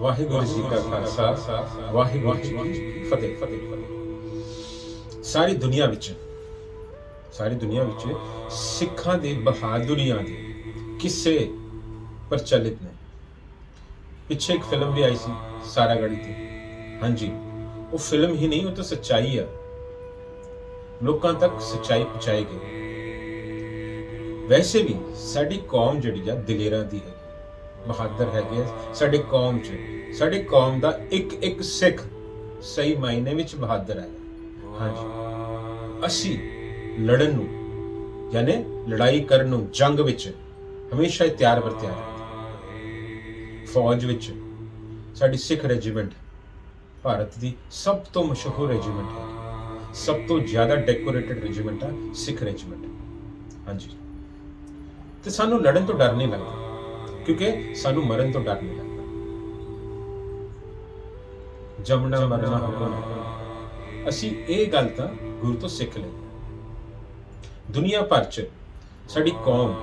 ਵਾਹਿਗੁਰੂ ਜੀ ਕਾ ਖਾਲਸਾ, ਵਾਹਿਗੁਰੂ ਜੀ ਕੀ ਫਤਿਹ। ਫਤਿਹ ਸਾਰੀ ਦੁਨੀਆ ਵਿੱਚ, ਸਾਰੀ ਦੁਨੀਆ ਵਿੱਚ ਸਿੱਖਾਂ ਦੇ ਬਹਾਦੁਰੀਆਂ ਦੇ ਕਿੱਸੇ ਪ੍ਰਚਲਿਤ ਨੇ ਪਿੱਛੇ ਇੱਕ ਫਿਲਮ ਵੀ ਆਈ ਸੀ ਸਾਰਾ ਗੜੀ ਤੇ ਹਾਂਜੀ, ਉਹ ਫਿਲਮ ਹੀ ਨਹੀਂ, ਉਹ ਤਾਂ ਸੱਚਾਈ ਆ। ਲੋਕਾਂ ਤੱਕ ਸੱਚਾਈ ਪਹੁੰਚਾਈ ਗਈ। ਵੈਸੇ ਵੀ ਸਾਡੀ ਕੌਮ ਜਿਹੜੀ ਆ, ਦਲੇਰਾਂ ਦੀ ਹੈ। ਬਹਾਦਰ ਹੈਗੇ ਆ। ਸਾਡੀ ਕੌਮ 'ਚ। ਸਾਡੀ ਕੌਮ ਦਾ ਇੱਕ ਇੱਕ ਸਿੱਖ ਸਹੀ ਮਾਇਨੇ ਵਿੱਚ ਬਹਾਦਰ ਹੈ। ਹਾਂਜੀ। ਅਸੀਂ ਲੜਨ ਨੂੰ ਯਾਨੀ ਲੜਾਈ ਕਰਨ ਨੂੰ ਜੰਗ ਵਿੱਚ ਹਮੇਸ਼ਾ ਹੀ ਤਿਆਰ ਬਰ ਤਿਆਰ ਫੌਜ ਵਿੱਚ ਸਾਡੀ ਸਿੱਖ ਰੈਜੀਮੈਂਟ ਭਾਰਤ ਦੀ ਸਭ ਤੋਂ ਮਸ਼ਹੂਰ ਰੈਜੀਮੈਂਟ ਹੈ। ਸਭ ਤੋਂ ਜ਼ਿਆਦਾ ਡੈਕੋਰੇਟਡ ਰੈਜੀਮੈਂਟ ਹੈ ਸਿੱਖ ਰੈਜੀਮੈਂਟ। ਹਾਂਜੀ। ਤੇ ਸਾਨੂੰ ਲੜਨ ਤੋਂ ਡਰ ਨਹੀਂ ਲੱਗਦਾ। ਕਿਉਂਕਿ ਸਾਨੂੰ ਮਰਨ ਤੋਂ ਡਰ ਨਹੀਂ ਲੱਗਦਾ। ਜਮਣਾ ਮਰਨਾ ਹੁਕਮ ਅਸੀਂ ਇਹ ਗੱਲ ਤਾਂ ਗੁਰੂ ਤੋਂ ਸਿੱਖ ਲਈ। ਦੁਨੀਆ ਭਰ ਚ ਸਾਡੀ ਕੌਮ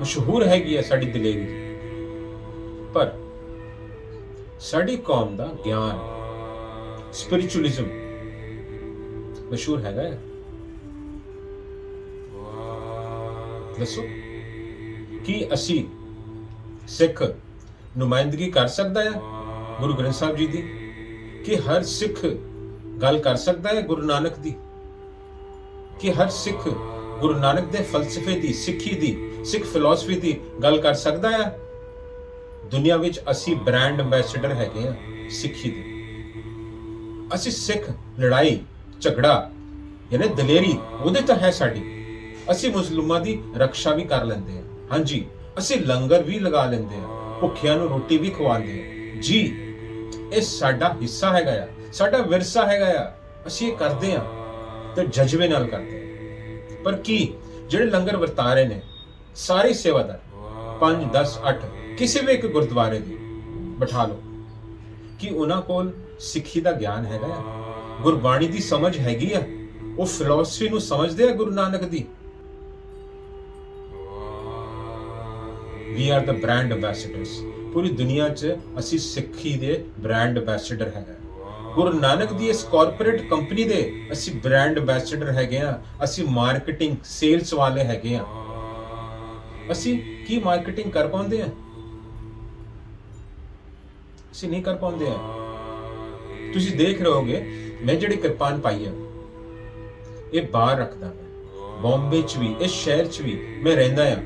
ਮਸ਼ਹੂਰ ਹੈਗੀ ਹੈ ਸਾਡੀ ਦਲੇਰੀ। ਪਰ ਸਾਡੀ ਕੌਮ ਦਾ ਗਿਆਨ ਸਪਿਰਚੁਅਲਿਜ਼ਮ ਮਸ਼ਹੂਰ ਹੈਗਾ ਹੈ। ਦੱਸੋ, ਕੀ ਅਸੀਂ ਸਿੱਖ ਨੁਮਾਇੰਦਗੀ ਕਰ ਸਕਦਾ ਹੈ ਗੁਰੂ ਗ੍ਰੰਥ ਸਾਹਿਬ ਜੀ ਦੀ? ਕਿ ਹਰ ਸਿੱਖ ਗੱਲ ਕਰ ਸਕਦਾ ਹੈ ਗੁਰੂ ਨਾਨਕ ਦੀ? ਕਿ ਹਰ ਸਿੱਖ ਗੁਰੂ ਨਾਨਕ ਦੇ ਫਲਸਫੇ ਦੀ ਸਿੱਖੀ ਦੀ ਸਿੱਖ ਫਿਲਾਸਫੀ ਦੀ ਗੱਲ ਕਰ ਸਕਦਾ ਹੈ? ਦੁਨੀਆ ਵਿੱਚ ਅਸੀਂ ਬ੍ਰਾਂਡ ਐਮਬੈਸਡਰ ਹੈਗੇ ਆ ਸਿੱਖੀ ਦੇ। ਅਸੀਂ ਸਿੱਖ ਲੜਾਈ ਝਗੜਾ ਯਾਨੀ ਦਲੇਰੀ ਉਹਦੇ ਤਾਂ ਹੈ ਸਾਡੀ। ਅਸੀਂ ਮੁਸਲਮਾਨਾਂ ਦੀ ਰੱਖਿਆ ਵੀ ਕਰ ਲੈਂਦੇ ਆ ਹਾਂਜੀ। ਅਸੀਂ ਲੰਗਰ ਵੀ ਲਗਾ ਲੈਂਦੇ ਆ ਭੁੱਖਿਆਂ ਨੂੰ ਰੋਟੀ ਵੀ ਖਵਾਉਂਦੇ ਆ ਜੀ ਇਹ ਸਾਡਾ ਹਿੱਸਾ ਹੈਗਾ ਆ ਸਾਡਾ ਵਿਰਸਾ ਹੈਗਾ ਆ। ਅਸੀਂ ਇਹ ਕਰਦੇ ਆ ਤੇ ਜਜ਼ਬੇ ਨਾਲ ਕਰਦੇ ਆ ਪਰ ਕੀ ਜਿਹੜੇ ਲੰਗਰ ਵਰਤਾ ਰਹੇ ਨੇ ਸਾਰੇ ਸੇਵਾਦਾਰ 5 10 8 ਕਿਸੇ ਵੀ ਇੱਕ ਗੁਰਦੁਆਰੇ ਦੀ ਬਿਠਾ ਲਓ। ਕਿ ਉਹਨਾਂ ਕੋਲ ਸਿੱਖੀ ਦਾ ਗਿਆਨ ਹੈਗਾ ਆ। ਗੁਰਬਾਣੀ ਦੀ ਸਮਝ ਹੈਗੀ ਆ। ਉਹ ਫਿਲਾਸਫੀ ਨੂੰ ਸਮਝਦੇ ਆ ਗੁਰੂ ਨਾਨਕ ਦੀ। We are the brand ambassadors ਪੂਰੀ ਦੁਨੀਆ 'ਚ ਅਸੀਂ ਸਿੱਖੀ ਦੇ ਬ੍ਰਾਂਡ ਐਮਬੈਸਡਰ ਹੈਗਾ ਗੁਰੂ ਨਾਨਕ ਦੀ ਇਸ ਕਾਰਪੋਰੇਟ ਕੰਪਨੀ ਦੇ ਅਸੀਂ ਬ੍ਰਾਂਡ ਐਮਬੈਸਡਰ ਹੈਗੇ ਆ ਅਸੀਂ ਮਾਰਕੀਟਿੰਗ ਸੇਲਸ ਵਾਲੇ ਹੈਗੇ ਆ ਅਸੀਂ ਕੀ ਮਾਰਕੀਟਿੰਗ ਕਰ ਪਾਉਂਦੇ ਆ ਅਸੀਂ ਨਹੀਂ ਕਰ ਪਾਉਂਦੇ ਆ ਤੁਸੀਂ ਦੇਖ ਰਹੇ ਹੋਗੇ, ਮੈਂ ਜਿਹੜੀ ਕਿਰਪਾਨ ਪਾਈ ਆ ਇਹ ਬਾਹਰ ਰੱਖਦਾ ਮੈਂ। ਬੰਬੇ 'ਚ ਵੀ, ਇਸ ਸ਼ਹਿਰ 'ਚ ਵੀ ਮੈਂ ਰਹਿੰਦਾ ਆ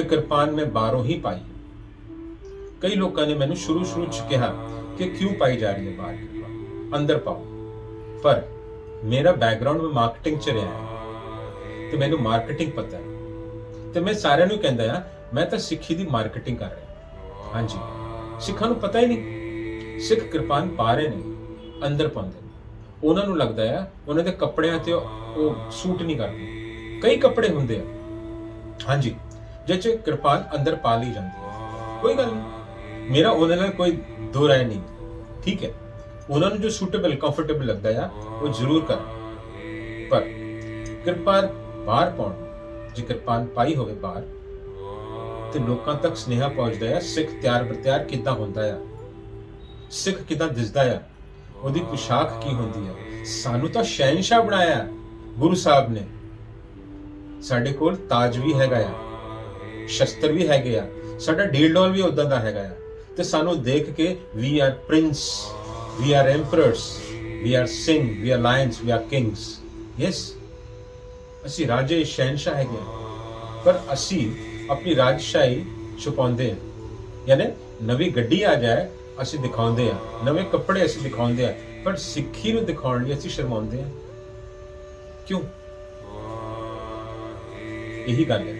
ਤੇ ਕਿਰਪਾਨ ਮੈਂ ਬਾਹਰੋਂ ਹੀ ਪਾਈ ਕਈ ਲੋਕਾਂ ਨੇ ਮੈਨੂੰ ਸ਼ੁਰੂ ਸ਼ੁਰੂ 'ਚ ਕਿਹਾ ਕਿ ਕਿਉਂ ਪਾਈ ਜਾ ਰਹੀ ਹੈ ਬਾਹਰ ਕਿਰਪਾਨ ਅੰਦਰ ਪਾਓ। ਪਰ ਮੇਰਾ ਬੈਕਗ੍ਰਾਉਂਡ ਮੈਂ ਮਾਰਕੀਟਿੰਗ 'ਚ ਰਿਹਾ ਹੈ। ਤੇ ਮੈਨੂੰ ਮਾਰਕੀਟਿੰਗ ਪਤਾ ਹੈ। ਤੇ ਮੈਂ ਸਾਰਿਆਂ ਨੂੰ ਕਹਿੰਦਾ ਆ ਮੈਂ ਤਾਂ ਸਿੱਖੀ ਦੀ ਮਾਰਕੀਟਿੰਗ ਕਰ ਰਿਹਾ ਹਾਂਜੀ। ਸਿੱਖਾਂ ਨੂੰ ਪਤਾ ਹੀ ਨਹੀਂ। ਸਿੱਖ ਕਿਰਪਾਨ ਪਾ ਰਹੇ ਨੇ, ਅੰਦਰ ਪਾਉਂਦੇ ਨੇ। ਉਹਨਾਂ ਨੂੰ ਲੱਗਦਾ ਆ ਉਹਨਾਂ ਦੇ ਕੱਪੜਿਆਂ ਤੇ ਉਹ ਉਹ ਸੂਟ ਨਹੀਂ ਕਰਦੇ। ਕਈ ਕੱਪੜੇ ਹੁੰਦੇ ਆ। ਹਾਂਜੀ। ਜਿਸ 'ਚ ਕਿਰਪਾਨ ਅੰਦਰ ਪਾ ਲਈ ਜਾਂਦੀ ਹੈ। ਕੋਈ ਗੱਲ ਨਹੀਂ। ਮੇਰਾ ਉਹਨਾਂ ਨਾਲ ਕੋਈ ਦੋ ਰਾਏ ਨਹੀਂ। ਠੀਕ ਹੈ। ਉਹਨਾਂ ਨੂੰ ਜੋ ਸੂਟੇਬਲ ਕੰਫਰਟੇਬਲ ਲੱਗਦਾ ਆ, ਉਹ ਜ਼ਰੂਰ ਕਰ। ਪਰ ਕਿਰਪਾਨ ਬਾਹਰ ਪਾਉਣ ਜੇ ਕਿਰਪਾਨ ਪਾਈ ਹੋਵੇ ਬਾਹਰ, ਤੇ ਲੋਕਾਂ ਤੱਕ ਸਨੇਹਾ ਪਹੁੰਚਦਾ ਆ, ਸਿੱਖ ਤਿਆਰ ਬਰਤਿਆਰ ਕਿੱਦਾਂ ਹੁੰਦਾ ਆ? ਸਿੱਖ ਕਿੱਦਾਂ ਦਿਸਦਾ ਆ? ਉਹਦੀ ਪੁਸ਼ਾਕ ਕੀ ਹੁੰਦੀ ਹੈ ਸਾਨੂੰ ਤਾਂ ਸ਼ਹਿਨशाह ਬਣਾਇਆ ਗੁਰੂ ਸਾਹਿਬ ਨੇ। ਸਾਡੇ ਕੋਲ ਤਾਜ ਵੀ ਹੈਗਾ ਆ। ਸ਼ਸਤਰ ਵੀ ਹੈਗੇ ਆ। ਸਾਡਾ ਡੀਲ ਡੋਲ ਵੀ ਉਦਾਂ ਦਾ ਹੈਗਾ ਆ। ਤੇ ਸਾਨੂੰ ਦੇਖ ਕੇ we are prince we are emperors we are Singh we are lions we are kings yes ਅਸੀਂ ਰਾਜੇ ਸ਼ਹਿਨशाह ਹੈਗੇ ਆ। ਪਰ ਅਸੀਂ ਆਪਣੀ ਰਾਜਸ਼ਾਹੀ ਛੁਪਾਉਂਦੇ ਆ। ਯਾਨੀ ਨਵੀਂ ਗੱਡੀ ਆ ਜਾਏ, ਅਸੀਂ ਦਿਖਾਉਂਦੇ ਆ। ਨਵੇਂ ਕੱਪੜੇ ਅਸੀਂ ਦਿਖਾਉਂਦੇ ਆ। ਪਰ ਸਿੱਖੀ ਨੂੰ ਦਿਖਾਉਣ ਲਈ ਅਸੀਂ ਸ਼ਰਮਾਉਂਦੇ ਆ। ਕਿਉਂ? ਇਹੀ ਗੱਲ ਹੈ।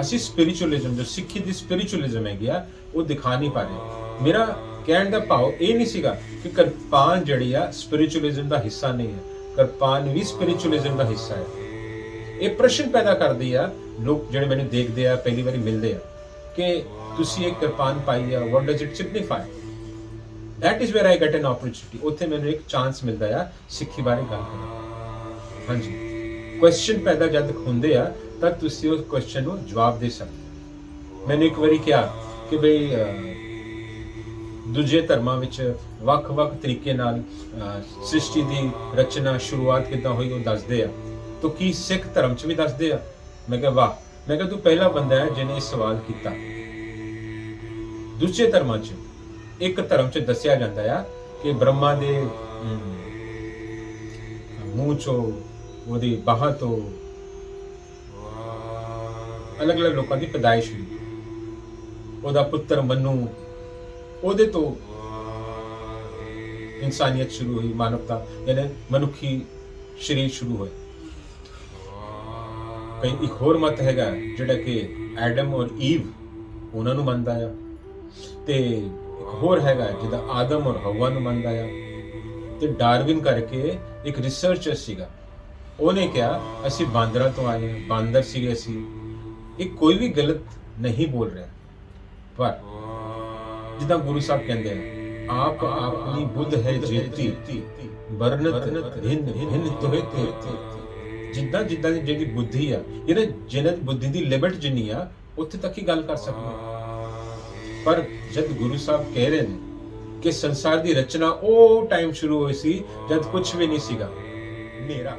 ਅਸੀਂ ਸਪਿਰਚੁਅਲਿਜ਼ਮ ਜੋ ਸਿੱਖੀ ਦੀ ਸਪਿਰਚੁਅਲਿਜ਼ਮ ਹੈਗੀ ਆ, ਉਹ ਦਿਖਾ ਨਹੀਂ ਪਾ ਰਹੇ। ਮੇਰਾ ਕਹਿਣ ਦਾ ਭਾਵ ਇਹ ਨਹੀਂ ਸੀਗਾ ਕਿ ਕਿਰਪਾਨ ਜਿਹੜੀ ਆ ਸਪਿਰਚੁਅਲਿਜ਼ਮ ਦਾ ਹਿੱਸਾ ਨਹੀਂ ਹੈ। ਕਿਰਪਾਨ ਵੀ ਸਪਿਰਚੁਅਲਿਜ਼ਮ ਦਾ ਹਿੱਸਾ ਹੈ। ਇਹ ਪ੍ਰਸ਼ਨ ਪੈਦਾ ਕਰਦੀ ਆ, ਲੋਕ ਜਿਹੜੇ ਮੈਨੂੰ ਦੇਖਦੇ ਆ, ਪਹਿਲੀ ਵਾਰੀ ਮਿਲਦੇ ਆ, ਕਿ ਤੁਸੀਂ ਇੱਕ ਕਿਰਪਾਨ ਪਾਈ ਆ what does it signify that is where I get an opportunity ਉੱਥੇ ਮੈਨੂੰ ਇੱਕ ਚਾਂਸ ਮਿਲਦਾ ਆ ਸਿੱਖੀ ਬਾਰੇ ਗੱਲ ਕਰਨ ਹਾਂਜੀ। ਕੁਐਸਚਨ ਪੈਦਾ ਜਦ ਹੁੰਦੇ ਆ ਤਾਂ ਤੁਸੀਂ ਉਸ ਕੁਐਸਚਨ ਨੂੰ ਜਵਾਬ ਦੇ ਸਕਦੇ ਹੋ। ਮੈਨੂੰ ਇੱਕ ਵਾਰੀ ਕਿਹਾ ਕਿ ਬਈ ਦੂਜੇ ਧਰਮਾਂ ਵਿੱਚ ਵੱਖ-ਵੱਖ ਤਰੀਕੇ ਨਾਲ ਸ੍ਰਿਸ਼ਟੀ ਦੀ ਰਚਨਾ, ਸ਼ੁਰੂਆਤ ਕਿੱਦਾਂ ਹੋਈ ਉਹ ਦੱਸਦੇ ਆ। ਤਾਂ ਕੀ ਸਿੱਖ ਧਰਮ 'ਚ ਵੀ ਦੱਸਦੇ ਆ? ਮੈਂ ਕਿਹਾ, ਵਾਹ। ਮੈਂ ਕਿਹਾ, ਤੂੰ ਪਹਿਲਾ ਬੰਦਾ ਹੈ ਜਿਹਨੇ ਇਹ ਸਵਾਲ ਕੀਤਾ। ਦੂਜੇ ਧਰਮਾਂ 'ਚ, ਇੱਕ ਧਰਮ 'ਚ ਦੱਸਿਆ ਜਾਂਦਾ ਆ ਕਿ ਬ੍ਰਹਮਾ ਦੇ ਮੂੰਹ 'ਚੋਂ, ਉਹਦੀ ਬਾਹਾਂ ਤੋਂ ਅਲੱਗ-ਅਲੱਗ ਲੋਕਾਂ ਦੀ ਪੈਦਾਇਸ਼ ਹੋਈ। ਉਹਦਾ ਪੁੱਤਰ ਮਨੂ, ਉਹਦੇ ਤੋਂ ਇਨਸਾਨੀਅਤ ਸ਼ੁਰੂ ਹੋਈ, ਮਾਨਵਤਾ, ਯਾਨੀ ਮਨੁੱਖੀ ਸਰੀਰ ਸ਼ੁਰੂ ਹੋਇਆ ਕਈ ਇੱਕ ਹੋਰ ਮਤ ਹੈਗਾ, ਜਿਹੜਾ ਕਿ ਐਡਮ ਔਰ ਈਵ ਉਹਨਾਂ ਨੂੰ ਮੰਨਦਾ ਆ। ਤੇ ਇੱਕ ਹੋਰ ਹੈਗਾ, ਜਿਹਦਾ ਆਦਮ ਔਰ ਹਵਾ ਨੂੰ ਮੰਨਦਾ ਆ। ਤੇ ਡਾਰਵਿਨ ਕਰਕੇ ਇੱਕ ਰਿਸਰਚਰ ਸੀਗਾ। ਉਹਨੇ ਕਿਹਾ, ਅਸੀਂ ਬਾਂਦਰਾਂ ਤੋਂ ਆਏ ਹਾਂ, ਬਾਂਦਰ ਸੀਗੇ ਅਸੀਂ। ਇਹ ਕੋਈ ਵੀ ਗਲਤ ਨਹੀਂ ਬੋਲ ਰਿਹਾ। ਪਰ ਜਿੱਦਾਂ ਗੁਰੂ ਸਾਹਿਬ ਕਹਿੰਦੇ ਆ ਆਪ ਆਪਣੀ ਬੁੱਧ ਹੈ ਜੀਤੀ ਬਰਨਤ ਹਿੰਨ ਹਿੰਨ ਤੋਹਿ ਤੇ। ਜਿੱਦਾਂ ਜਿੱਦਾਂ ਦੀ ਜਿਹੜੀ ਬੁੱਧੀ ਆ ਇਹਨੇ ਜਿਹਨਾਂ ਬੁੱਧੀ ਦੀ ਲਿਮਿਟ ਜਿੰਨੀ ਆ, ਉੱਥੇ ਤੱਕ ਹੀ ਗੱਲ ਕਰ ਸਕਦੇ ਪਰ ਜਦ ਗੁਰੂ ਸਾਹਿਬ ਕਹਿ ਰਹੇ ਨੇ ਕਿ ਸੰਸਾਰ ਦੀ ਰਚਨਾ ਉਹ ਟਾਈਮ ਸ਼ੁਰੂ ਹੋਈ ਸੀ, ਜਦ ਕੁਝ ਵੀ ਨਹੀਂ ਸੀਗਾ। ਹਨੇਰਾ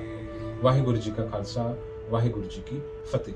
ਵਾਹਿਗੁਰੂ ਜੀ ਕਾ ਖਾਲਸਾ, ਵਾਹਿਗੁਰੂ ਜੀ ਕੀ ਫਤਿਹ।